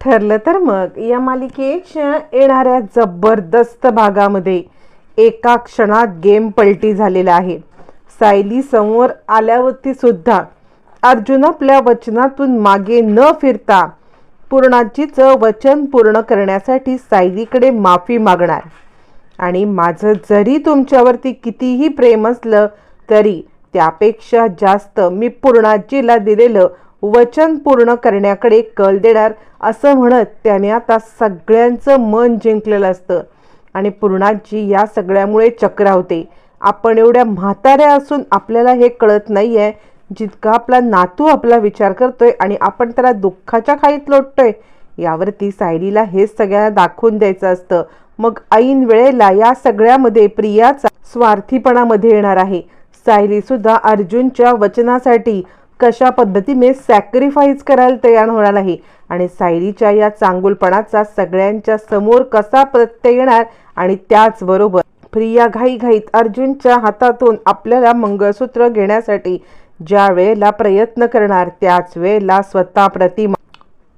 ठरलं तर मग. या मालिकेच्या येणाऱ्या जबरदस्त भागामध्ये एका क्षणात गेम पलटी झालेला आहे. सायली समोर आल्यावरती सुद्धा अर्जुन आपल्या वचनातून मागे न फिरता पूर्णाजीचं वचन पूर्ण करण्यासाठी सायलीकडे माफी मागणार. आणि माझं जरी तुमच्यावरती कितीही प्रेम असलं तरी त्यापेक्षा जास्त मी पूर्णाजीला दिलेलं वचन पूर्ण करण्याकडे कल देणार असं म्हणत त्याने आता सगळ्यांचं मन जिंकलेलं असतं. आणि पूर्णाजी या सगळ्यामुळे चक्रावते आपण एवढ्या म्हाताऱ्या असून आपल्याला हे कळत नाही आहे जितका आपला नातू आपला विचार करतोय आणि आपण त्याला दुःखाच्या खाईत लोटतोय यावरती सायलीला हेच सगळ्यांना दाखवून द्यायचं असतं. मग ऐन वेळेला या सगळ्यामध्ये प्रियाचा स्वार्थीपणामध्ये येणार आहे. सायली सुद्धा अर्जुनच्या वचनासाठी कशा पद्धतीने सॅक्रिफाईस करायला तयार होणार आहे? आणि सायलीच्या या चांगुलपणाचा सगळ्यांच्या समोर कसा प्रत्यय येणार? आणि त्याचबरोबर प्रिया घाईघाईत अर्जुनच्या हातातून आपल्याला मंगळसूत्र घेण्यासाठी ज्या वेळेला प्रयत्न करणार त्याच वेळेला स्वतः प्रतिमा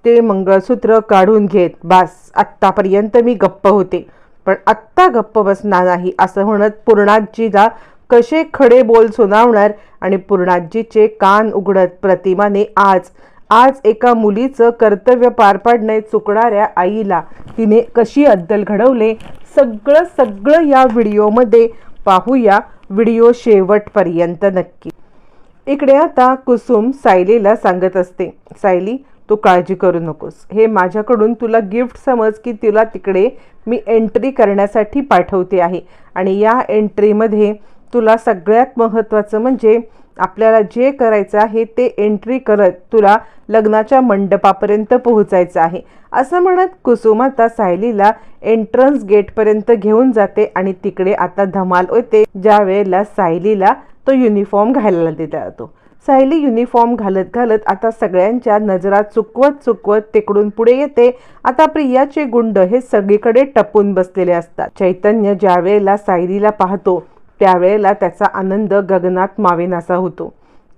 ते मंगळसूत्र काढून घेत बास आत्तापर्यंत मी गप्प होते पण आत्ता गप्प बसणार नाही असं म्हणत पूर्णाजीला कसे खडे बोल सुनावणार आणि पूर्णाजीचे कान उघडत प्रतिमाने आज आज एका मुलीचं कर्तव्य पार पाडणे चुकणाऱ्या आईला तिने कशी अद्दल घडवले सगळं सगळं या व्हिडिओमध्ये पाहूया. व्हिडिओ शेवटपर्यंत नक्की. इकडे आता कुसुम सायलीला सांगत असते सायली तू काळजी करू नकोस. हे माझ्याकडून तुला गिफ्ट समज की तुला तिकडे मी एंट्री करण्यासाठी पाठवते आहे आणि या एंट्रीमध्ये तुला सगळ्यात महत्त्वाचं म्हणजे आपल्याला जे करायचं आहे ते एंट्री करत तुला लग्नाच्या मंडपापर्यंत पोहोचायचं आहे. असं म्हणत कुसुमाता सायलीला एंट्रन्स गेटपर्यंत घेऊन जाते आणि तिकडे आता धमाल होते. ज्या वेळेला सायलीला तो युनिफॉर्म घालायला दिला जातो सायली युनिफॉर्म घालत घालत आता सगळ्यांच्या नजरा चुकवत चुकवत तिकडून पुढे येते. आता प्रियाचे गुंड हे सगळीकडे टपून बसलेले असतात. चैतन्य ज्या वेळेला सायलीला पाहतो त्यावेळेला त्याचा आनंद गगनात मावेनासा होतो.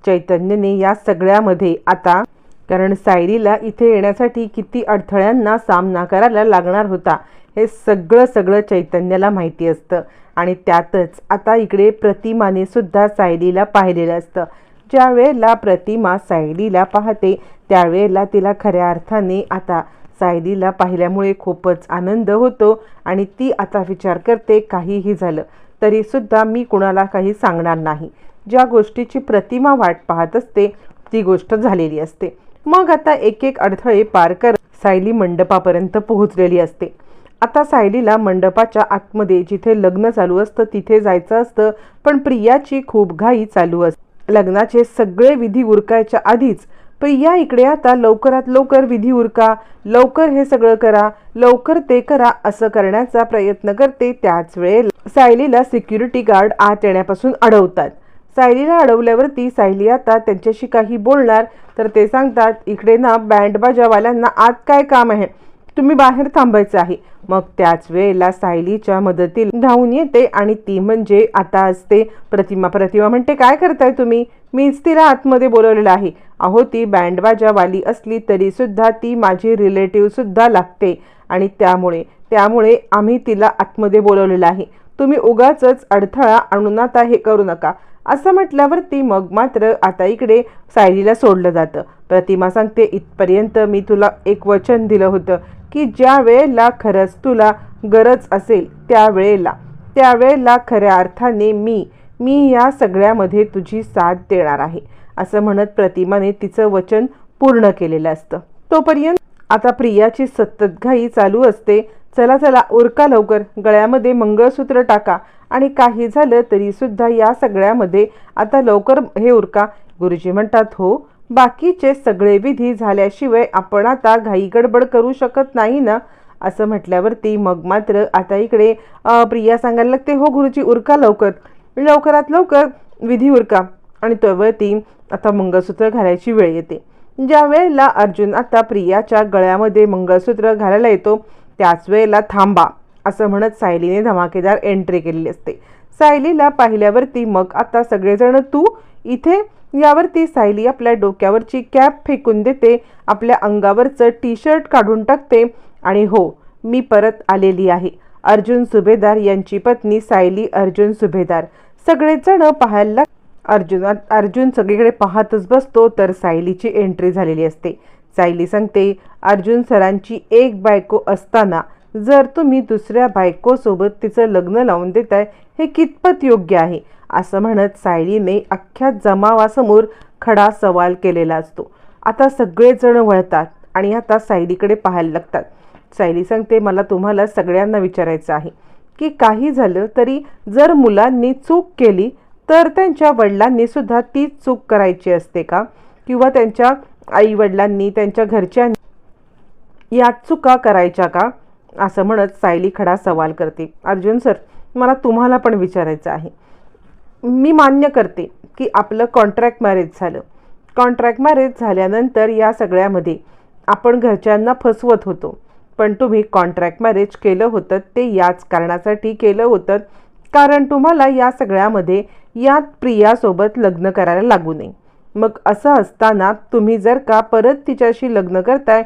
चैतन्यने या सगळ्यामध्ये आता कारण सायलीला इथे येण्यासाठी किती अडथळ्यांना सामना करायला लागणार होता हे सगळं सगळं चैतन्याला माहिती असतं. आणि त्यातच आता इकडे प्रतिमाने सुद्धा सायलीला पाहिलेलं असतं. ज्या वेळेला प्रतिमा सायलीला पाहते त्यावेळेला तिला खऱ्या अर्थाने आता सायलीला पाहिल्यामुळे खूपच आनंद होतो आणि ती आता विचार करते काहीही झालं. तरीसुद्धा मी कुणाला काही सांगणार नाही. ज्या गोष्टीची प्रतिमा वाट पाहत असते ती गोष्ट झालेली असते. मग आता एक एक अडथळे पार कर सायली मंडपापर्यंत पोहोचलेली असते. आता सायलीला मंडपाच्या आतमध्ये जिथे लग्न चालू असतं तिथे जायचं असतं पण प्रियाची खूप घाई चालू असते लग्नाचे सगळे विधी उरकायच्या आधीच प्रिया इकडे आता लवकरात लवकर विधी उरका लवकर हे सगळं करा लवकर ते करा असं करण्याचा प्रयत्न करते त्याच वेळेला. सायलीला सिक्युरिटी गार्ड आत येण्यापासून अडवतात. सायलीला अडवल्यावरती सायली आता त्यांच्याशी काही बोलणार तर ते सांगतात इकडे ना बँडबाजावाल्यांना आत काय काम आहे? तुम्ही बाहेर थांबायचं आहे. मग त्याच वेळेला सायलीच्या मदतीला धावून येते आणि ती म्हणजे आता असते प्रतिमा. प्रतिमा म्हणते काय करताय तुम्ही? मीच तिला आतमध्ये बोलवलेलं आहे. अहो ती बँडबाजावाली असली तरी सुद्धा ती माझी रिलेटिव्ह सुद्धा लागते आणि त्यामुळे त्यामुळे आम्ही तिला आतमध्ये बोलवलेलं आहे. तुम्ही उगाच अडथळा आणून आता हे करू नका. असं म्हटल्यावरती मग मात्र आता इकडे सायलीला सोडलं जातं. प्रतिमा सांगते इथपर्यंत मी तुला एक वचन दिलं होतं की ज्या वेळेला खरंच तुला गरज असेल त्यावेळेला त्यावेळेला खऱ्या अर्थाने मी मी या सगळ्यामध्ये तुझी साथ देणार आहे. असं म्हणत प्रतिमाने तिचं वचन पूर्ण केलेलं असतं. तोपर्यंत आता प्रियाची सतत घाई चालू असते. चला चला उरका लवकर. गळ्यामध्ये मंगळसूत्र टाका. आणि काही झालं तरीसुद्धा या सगळ्यामध्ये आता लवकर हे उरका. गुरुजी म्हणतात हो बाकीचे सगळे विधी झाल्याशिवाय आपण आता घाई गडबड करू शकत नाही ना? असं म्हटल्यावरती मग मात्र आता इकडे प्रिया सांगायला लागते हो गुरुजी उरका लवकर. लवकरात लवकर विधी उरका. आणि त्यावरती आता मंगळसूत्र घालायची वेळ येते. ज्या वेळेला अर्जुन आता प्रियाच्या गळ्यामध्ये मंगळसूत्र घालायला येतो त्याच वेळेला थांबा असं म्हणत सायलीने धमाकेदार एंट्री केलेली असते. सायलीला पाहिल्यावरती मग आता सगळेजण तू इथे यावरती सायली आपल्या डोक्यावरची कॅप फेकून देते आपल्या अंगावरचं टी शर्ट काढून टाकते आणि हो मी परत आलेली आहे. अर्जुन सुभेदार यांची पत्नी सायली अर्जुन सुभेदार. सगळेजण पाहायला अर्जुन अर्जुन सगळीकडे पाहतच बसतो तर सायलीची एंट्री झालेली असते. सायली सांगते अर्जुन सरांची एक बायको असताना जर तुम्ही दुसऱ्या बायकोसोबत तिचं लग्न लावून देताय हे कितपत योग्य आहे? असं म्हणत सायलीने अख्ख्या जमावासमोर खडा सवाल केलेला असतो. आता सगळेजण वळतात आणि आता सायलीकडे पाहायला लागतात. सायली सांगते मला तुम्हाला सगळ्यांना विचारायचं आहे की काही झालं तरी जर मुलांनी चूक केली तर त्यांच्या वडिलांनी सुद्धा तीच चूक करायची असते का? किंवा त्यांच्या आई वडिलांनी त्यांच्या घरच्यांनी या चुका करायच्या का? असं म्हणत सायली खडा सवाल करते अर्जुन सर मला तुम्हाला पण विचारायचं आहे. मी मान्य करते की आपलं कॉन्ट्रॅक्ट मॅरेज झालं. कॉन्ट्रॅक्ट मॅरेज झाल्यानंतर या सगळ्यामध्ये आपण घरच्यांना फसवत होतो. पण तुम्ही कॉन्ट्रॅक्ट मॅरेज केलं होतं ते याच कारणासाठी केलं होतं. कारण तुम्हाला या सगळ्यामध्ये या प्रियासोबत लग्न करायला लागू नये. मग असं असताना तुम्ही जर का परत तिच्याशी लग्न करताय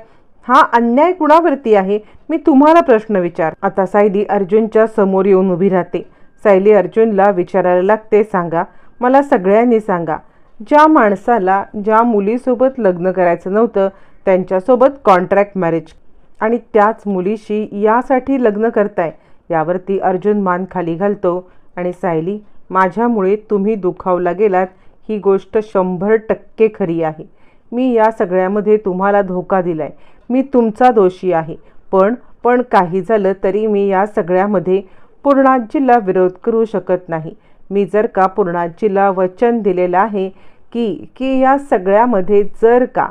हा अन्याय कुणावरती आहे? मी तुम्हाला प्रश्न विचार आता सायली अर्जुनच्या समोर येऊन उभी राहते. सायली अर्जुनला विचारायला लागते सांगा मला सगळ्यांनी सांगा. ज्या माणसाला ज्या मुलीसोबत लग्न करायचं नव्हतं त्यांच्यासोबत कॉन्ट्रॅक्ट मॅरेज आणि त्याच मुलीशी यासाठी लग्न करताय. यावरती अर्जुन मान खाली घालतो आणि सायली माझ्यामुळे तुम्ही दुखावला गेलात. ही गोष्ट शंभर टक्के खरी आहे. मी या सगळ्यामध्ये तुम्हाला धोका दिलाय. मी तुमचा दोषी आहे. पण पण काही झालं तरी मी या सगळ्यामध्ये पूर्णाजीला विरोध करू शकत नाही. मी जर का पूर्णाजीला वचन दिलेलं आहे की की या सगळ्यामध्ये जर का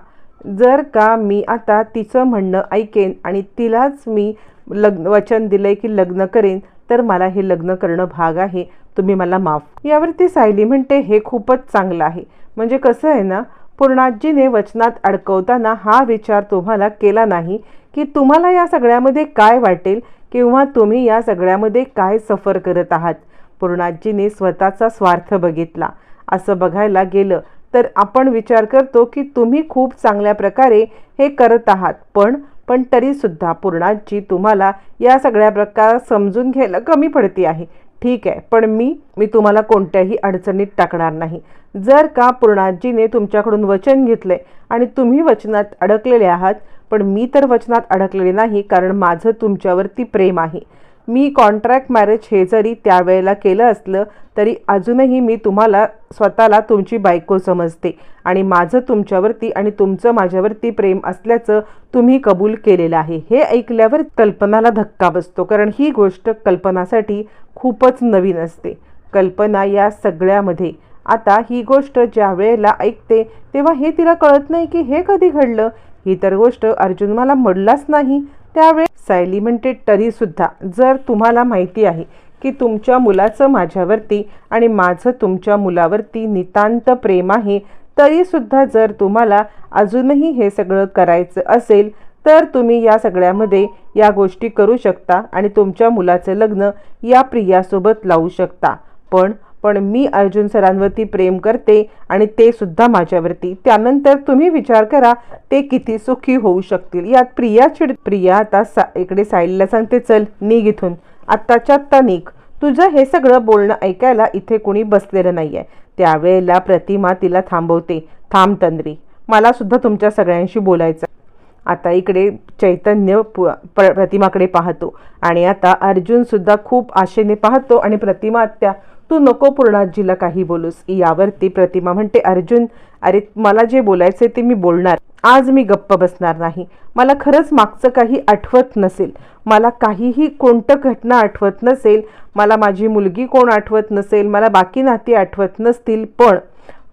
जर का मी आता तिचं म्हणणं ऐकेन आणि तिलाच मी लग्न वचन दिलंय की लग्न करेन तर मला हे लग्न करणं भाग आहे. तुम्ही मला माफ यावरती सायली म्हणते हे खूपच चांगलं आहे. म्हणजे कसं आहे ना पूर्णाजीने वचनात अडकवताना हा विचार तुम्हाला केला नाही की तुम्हाला या सगळ्यामध्ये काय वाटेल किंवा तुम्ही या सगळ्यामध्ये काय सफर करत आहात? पूर्णाजीने स्वतःचा स्वार्थ बघितला. असं बघायला गेलं तर आपण विचार करतो की तुम्ही खूप चांगल्या प्रकारे हे करत आहात. पण पण तरीसुद्धा पूर्णाजी तुम्हाला या सगळ्या प्रकार समजून घ्यायला कमी पडते आहे. ठीक आहे पण मी मी तुम्हाला कोणत्याही अडचणीत टाकणार नाही. जर का पूर्णाजीने तुमच्याकडून वचन घेतले आणि तुम्ही वचनात अडकलेले आहात पण मी तर वचनात अडकलेले नाही कारण माझं तुमच्यावरती प्रेम आहे. मी कॉन्ट्रॅक्ट मॅरेज हे जरी त्यावेळेला केलं असलं तरी अजूनही मी तुम्हाला स्वतःला तुमची बायको समजते आणि माझं तुमच्यावरती आणि तुमचं माझ्यावरती प्रेम असल्याचं तुम्ही कबूल केलेलं आहे. हे ऐकल्यावर कल्पनाला धक्का बसतो कारण ही गोष्ट कल्पनासाठी खूपच नवीन असते. कल्पना या सगळ्यामध्ये आता ही गोष्ट ज्या वेळेला ऐकते तेव्हा हे तिला कळत नाही की हे कधी घडलं. ही तर गोष्ट अर्जुन मला म्हणलाच नाही. त्यावेळेस सायली म्हणते तरीसुद्धा जर तुम्हाला माहिती आहे की तुमच्या मुलाचं माझ्यावरती आणि माझं तुमच्या मुलावरती नितांत प्रेम आहे तरीसुद्धा जर तुम्हाला अजूनही हे सगळं करायचं असेल तर तुम्ही या सगळ्यामध्ये या गोष्टी करू शकता आणि तुमच्या मुलाचं लग्न या प्रियासोबत लावू शकता. पण पण मी अर्जुन सरांवरती प्रेम करते आणि ते सुद्धा माझ्यावरती. त्यानंतर तुम्ही विचार करा ते किती सुखी होऊ शकतील. यात प्रिया चिड प्रिया आता सा इकडे साहिलला सांगते चल निघ इथून. आत्ताच्या आत्ता निघ. तुझं हे सगळं बोलणं ऐकायला इथे कुणी बसलेलं नाही आहे त्यावेळेला प्रतिमा तिला थांबवते. थांब तंद्री. मला सुद्धा तुमच्या सगळ्यांशी बोलायचं आता इकडे चैतन्य प प्रतिमाकडे पाहतो. आणि आता अर्जुनसुद्धा खूप आशेने पाहतो आणि प्रतिमा त्या तू नको पूर्णाजीला काही बोलूस. यावरती प्रतिमा म्हणते अर्जुन अरे मला जे बोलायचे ते मी बोलणार. आज मी गप्प बसणार नाही. मला खरंच मागचं काही आठवत नसेल. मला काहीही कोणतं घटना आठवत नसेल. मला माझी मुलगी कोण आठवत नसेल. मला बाकी नाती आठवत नसतील. पण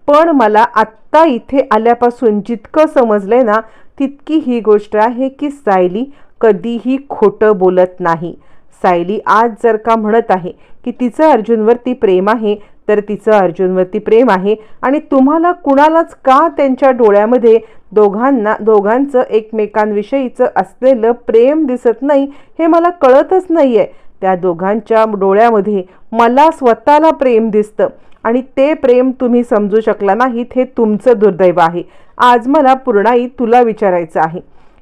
पण मला आत्ता इथे आल्यापासून जितकं समजलंय ना तितकी ही गोष्ट आहे की सायली कधीही खोटं बोलत नाही. सायली आज जर का म्हणत आहे की तिचं अर्जुनवरती प्रेम आहे तर तिचं अर्जुनवरती प्रेम आहे आणि तुम्हाला कुणालाच का त्यांच्या डोळ्यामध्ये दोघांना दोघांचं एकमेकांविषयीचं असलेलं प्रेम दिसत नाही हे मला कळतच नाही आहे त्या दोघांच्या डोळ्यामध्ये मला स्वतःला प्रेम दिसतं आणि ते प्रेम तुम्ही समजू शकला नाहीत हे तुमचं दुर्दैव आहे. आज मला पूर्णाई तुला विचारायचं आहे.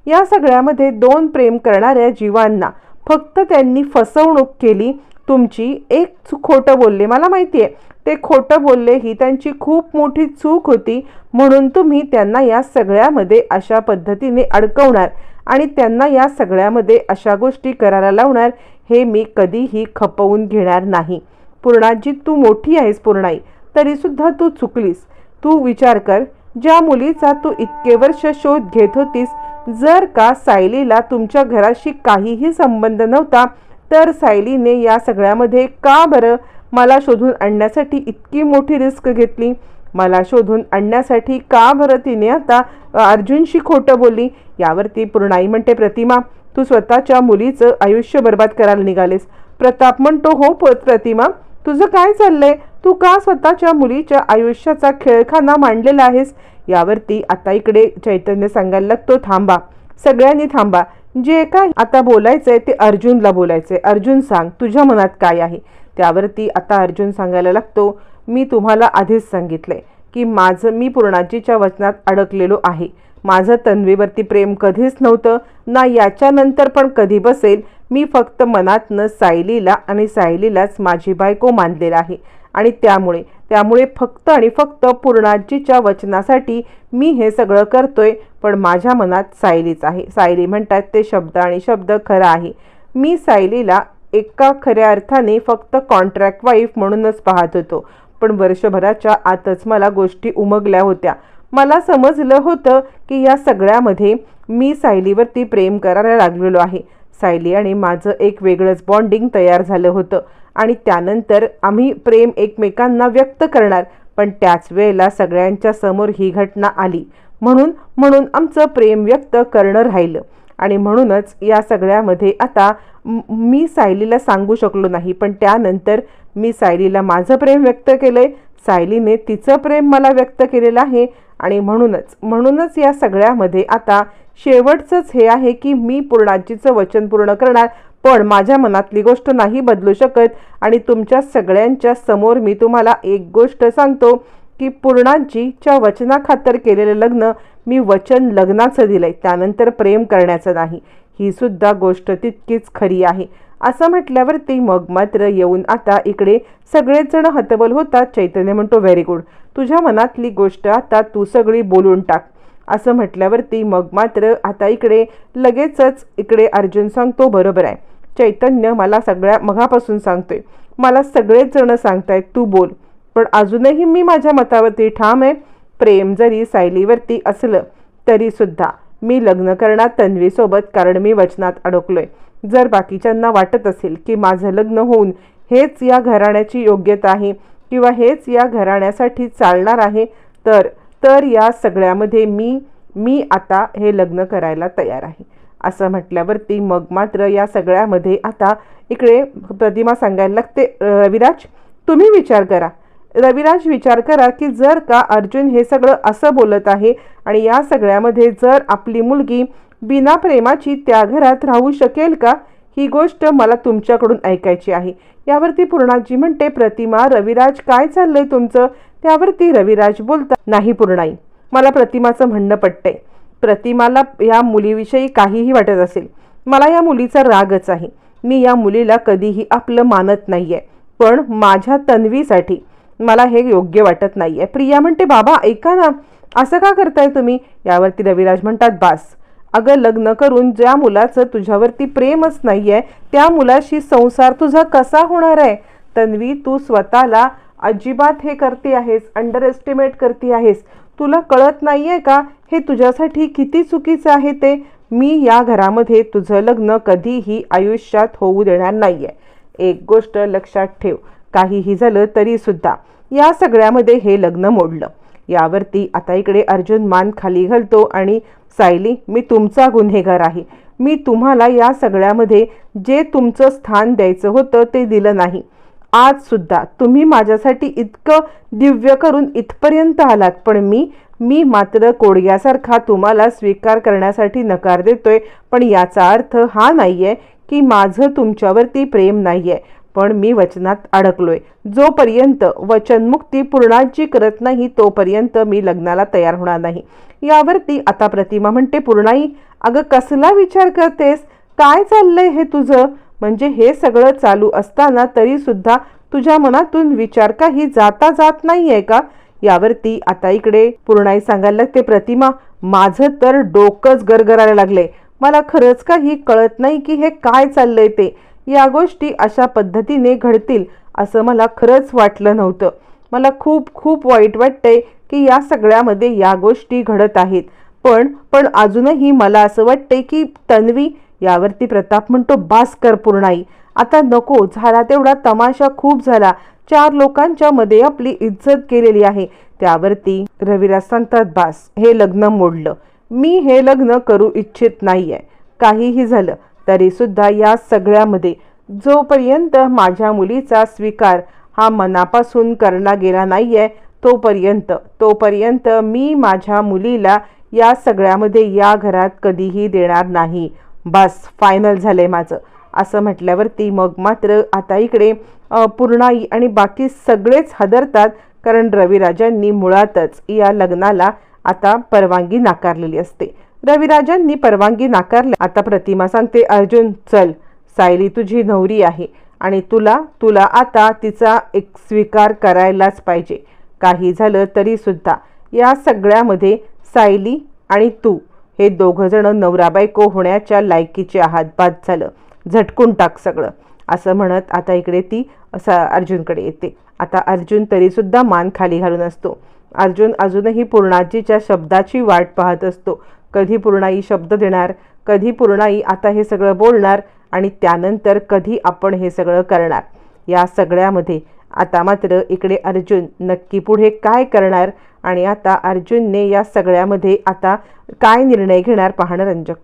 या सगळ्यामध्ये दोन प्रेम करणाऱ्या जीवांना फक्त त्यांनी फसवणूक केली तुमची एक खोटं बोलले. मला माहिती आहे ते खोटं बोलले ही त्यांची खूप मोठी चूक होती. म्हणून तुम्ही त्यांना या सगळ्यामध्ये अशा पद्धतीने अडकवणार आणि त्यांना या सगळ्यामध्ये अशा गोष्टी करायला लावणार हे मी कधीही खपवून घेणार नाही. पूर्णाजी तू मोठी आहेस पूर्णाई तरीसुद्धा तू चुकलीस. तू विचार कर ज्या मुलीचा तू इतके वर्ष शोध घेत होतीस जर का सायलीला तुमच्या घराशी काहीही संबंध नव्हता तर सायलीने या सगळ्यामध्ये का बरं मला शोधून आणण्यासाठी इतकी मोठी रिस्क घेतली? मला शोधून आणण्यासाठी का बरं तिने आता अर्जुनशी खोटं बोलली? यावरती पूर्णाई म्हणते प्रतिमा तू स्वतःच्या मुलीचं आयुष्य बर्बाद करायला निघालेस. प्रताप म्हणतो हो प्रतिमा तुझं काय चाललंय? तू का स्वतःच्या मुलीच्या आयुष्याचा खेळखाना मांडलेला आहेस? यावरती आता इकडे चैतन्य सांगायला लागतो थांबा. सगळ्यांनी थांबा. जे काय आता बोलायचंय ते अर्जुनला बोलायचंय. अर्जुन सांग तुझ्या मनात काय आहे? त्यावरती आता अर्जुन सांगायला लागतो मी तुम्हाला आधीच सांगितलंय की माझं मी पूर्णाजीच्या वचनात अडकलेलो आहे. माझं तन्वीवरती प्रेम कधीच नव्हतं ना याच्यानंतर पण कधी बसेल. मी फक्त मनातनं सायलीला आणि सायलीलाच माझी बायको मानलेला आहे. आणि त्यामुळे त्यामुळे फक्त आणि फक्त पूर्णाजीच्या वचनासाठी मी हे सगळं करतोय पण माझ्या मनात सायलीच आहे. सायली म्हणतात ते शब्द आणि शब्द खरं आहे. मी सायलीला एका खऱ्या अर्थाने फक्त कॉन्ट्रॅक्ट वाईफ म्हणूनच पाहत होतो. पण वर्षभराच्या आतच मला गोष्टी उमगल्या होत्या. मला समजलं होतं की या सगळ्यामध्ये मी सायलीवरती प्रेम करायला लागलेलो आहे. सायली आणि माझं एक वेगळंच बॉन्डिंग तयार झालं होतं. आणि त्यानंतर आम्ही प्रेम एकमेकांना व्यक्त करणार पण त्याच वेळेला सगळ्यांच्या समोर ही घटना आली. म्हणून म्हणून आमचं प्रेम व्यक्त करणं राहिलं. आणि म्हणूनच या सगळ्यामध्ये आता मी सायलीला सांगू शकलो नाही पण त्यानंतर मी सायलीला माझं प्रेम व्यक्त केलं आहे सायलीने तिचं प्रेम मला व्यक्त केलेलं आहे. आणि म्हणूनच म्हणूनच या सगळ्यामध्ये आता शेवटचंच हे आहे की मी पूर्णाजीचं वचन पूर्ण करणार पण माझ्या मनातली गोष्ट नाही बदलू शकत आणि तुमच्या सगळ्यांच्या समोर मी तुम्हाला एक गोष्ट सांगतो की पूर्णाजीच्या वचनाखातर केलेलं लग्न मी वचन लग्नाचं दिलंय त्यानंतर प्रेम करण्याचं नाही. ही सुद्धा गोष्ट तितकीच खरी आहे. असं म्हटल्यावरती मग मात्र येऊन आता इकडे सगळेच जण हतबल होतात. चैतन्य म्हणतो व्हेरी गुड तुझ्या मनातली गोष्ट आता तू सगळी बोलून टाक. असं म्हटल्यावरती मग मात्र आता इकडे लगेचच इकडे अर्जुन सांगतो बरोबर आहे. चैतन्य मला सगळ्या मघापासून सांगतोय. मला सगळेच जण सांगतायत तू बोल. पण अजूनही मी माझ्या मतावरती ठाम आहे. प्रेम जरी सायलीवरती असलं तरीसुद्धा मी लग्न करणार तन्वीसोबत कारण मी वचनात अडकलोय. जर बाकीच्यांना वाटत असेल की माझं लग्न होऊन हेच या घराण्याची योग्यता आहे किंवा हेच या घराण्यासाठी चालणार आहे तर तर या सगळ्यामध्ये मी मी आता हे लग्न करायला तयार आहे. असं म्हटल्यावरती मग मात्र या सगळ्यामध्ये आता इकडे प्रतिमा सांगायला लागते रविराज तुम्ही विचार करा. रविराज विचार करा की जर का अर्जुन हे सगळं असं बोलत आहे आणि या सगळ्यामध्ये जर आपली मुलगी बिना प्रेमाची त्या घरात राहू शकेल का? ही गोष्ट मला तुमच्याकडून ऐकायची आहे. यावरती पूर्णाजी म्हणते प्रतिमा रविराज काय चाललंय तुमचं? त्यावरती रविराज बोलतात नाही पूर्णाई मला प्रतिमाचं म्हणणं पटतंय. प्रतिमाला या मुलीविषयी काहीही वाटत असेल. मला या मुलीचा रागच आहे. मी या मुलीला कधीही आपलं मानत नाही आहे पण माझ्या तन्वीसाठी मला हे योग्य वाटत नाही आहे प्रिया म्हणते बाबा ऐका ना. असं का करताय तुम्ही? यावरती रविराज म्हणतात बास अगं लग्न करून ज्या मुलाचं तुझ्यावरती प्रेमच नाही आहे त्या मुलाशी संसार तुझा कसा होणार आहे? तन्वी तू स्वतःला अजिबात हे करते आहेस अंडर एस्टिमेट करते आहेस. तुला कळत नाही आहे का? हे तुझ्यासाठी किती चुकीचं आहे ते? मी या घरामध्ये तुझं लग्न कधीही आयुष्यात होऊ देणार नाही आहे एक गोष्ट लक्षात ठेव काहीही झालं तरीसुद्धा या सगळ्यामध्ये हे लग्न मोडलं. यावरती आता इकडे अर्जुन मान खाली घालतो आणि सायली मी तुमचा गुन्हेगार आहे. मी तुम्हाला या सगळ्यामध्ये जे तुमचं स्थान द्यायचं होतं ते दिलं नाही. आज सुद्धा तुम्ही माझ्यासाठी इतकं दिव्य करून इथपर्यंत आलात पण मी मी मात्र कोडग्यासारखा तुम्हाला स्वीकार करण्यासाठी नकार देतोय पण याचा अर्थ हा नाहीये की माझं तुमच्यावरती प्रेम नाहीये पण मी वचनात अडकलोय. जोपर्यंत वचनमुक्ती पूर्णाची करत नाही तोपर्यंत मी लग्नाला तयार होणार नाही. यावरती आता प्रतिमा म्हणते पूर्णाई अगं कसला विचार करतेस? काय चाललंय हे तुझं? म्हणजे हे सगळं चालू असताना तरीसुद्धा तुझ्या मनातून विचार काही जाता जात नाही आहे का? यावरती आता इकडे पूर्णाई सांगायला लागते प्रतिमा माझं तर डोकंच गरगरायला लागले मला खरंच काही कळत नाही की हे काय चाललंय ते. या गोष्टी अशा पद्धतीने घडतील असं मला खरंच वाटलं नव्हतं. मला खूप खूप वाईट वाटतंय की या सगळ्यामध्ये या गोष्टी घडत आहेत. पण पण अजूनही मला असं वाटतंय की तन्वी यावरती प्रताप म्हणतो बास कर पूर्णाई आता नको झाला तेवढा तमाशा खूप झाला. चार लोकांच्या मध्ये आपली इज्जत केलेली आहे. त्यावरती रविराज सांगतात बास हे लग्न मोडलं. मी हे लग्न करू इच्छित नाहीये. काहीही झालं तरी सुद्धा या सगळ्यामध्ये जोपर्यंत माझ्या मुलीचा स्वीकार हा मनापासून करला गेला नाहीये तोपर्यंत तोपर्यंत मी माझ्या मुलीला या सगळ्यामध्ये या घरात कधीही देणार नाही. बस फायनल झालं आहे माझं. असं म्हटल्यावरती मग मात्र आता इकडे पूर्णाई आणि बाकी सगळेच हदरतात कारण रविराजांनी मुळातच या लग्नाला आता परवानगी नाकारलेली असते. रविराजांनी परवानगी नाकारली आता प्रतिमा सांगते अर्जुन चल सायली तुझी नवरी आहे आणि तुला तुला आता तिचा एक स्वीकार करायलाच पाहिजे. काही झालं तरी सुद्धा. या सगळ्यामध्ये सायली आणि तू हे दोघंजणं नवरा बायको होण्याच्या लायकीचे आहात बाद झालं. झटकून टाक सगळं. असं म्हणत आता इकडे ती असा अर्जुनकडे येते. आता अर्जुन तरीसुद्धा मान खाली घालून असतो. अर्जुन अजूनही पूर्णाजीच्या शब्दाची वाट पाहत असतो. कधी पूर्णाई शब्द देणार? कधी पूर्णाई आता हे सगळं बोलणार? आणि त्यानंतर कधी आपण हे सगळं करणार? या सगळ्यामध्ये आता मात्र इकडे अर्जुन नक्की पुढे काय करणार? आणि आता अर्जुनने या सगळ्यामध्ये आता काय निर्णय घेणार पाहणं रंजक?